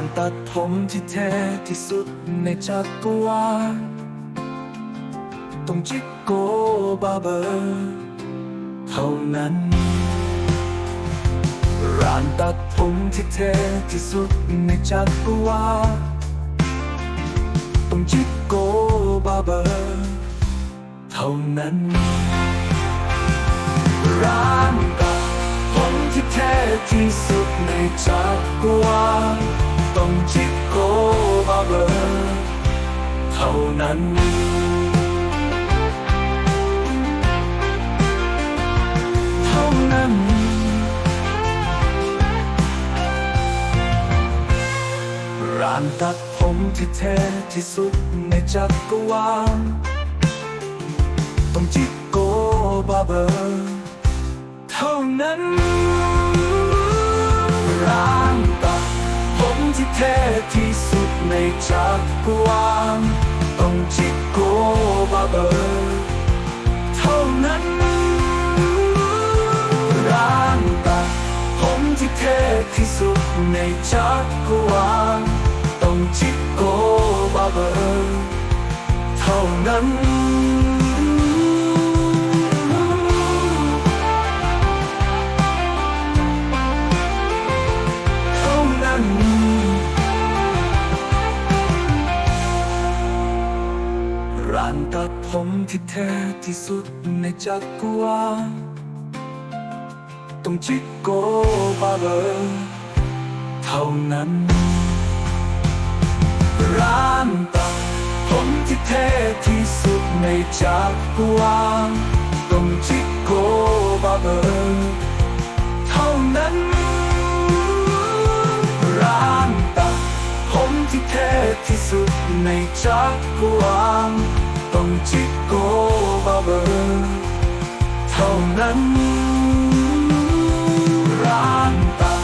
การตัดผมที่เท่ที่สุดในจักรวาลต้องจิกโกบาเบอร์เท่านั้น ร้านตัดผมที่เท่ที่สุดในจักรวาลต้องจิกโกบาเบอร์เท่านั้น ร้านตัดผมที่เท่ที่สุดในจักรวาล ต้องจิกโกบาเบอร์เท่านั้นเท่านั้น ร้านตัดผมที่เท่ที่สุดในจักรวาลต้องจิกโกบาเบอร์เท่านั้น เท่ที่สุดในจักรวาลต้องจิกโกบาเบอร์เท่านั้นร้านตัดผมที่เท่ที่สุดในจักรวาลต้องจิกโกบาเบอร์เท่านั้น ผมที่แท้ที่สุดในจักรวาลต้องจิกโกบาเบอร์เท่านั้น ร้านตัดผมที่แท้ที่สุดในจักรวาลต้องจิกโกบาเบอร์เท่านั้น ร้านตัดผมที่แท้ที่สุดในจักรวาล ต้องจิกโกบาเบอร์เท่านั้น ร้านตัด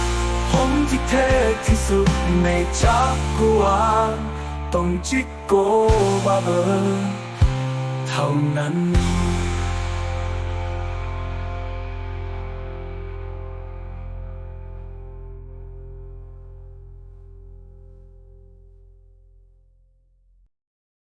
ผมที่เท่ที่สุดในจักรวาลต้องจิกโกบาเบอร์เท่านั้น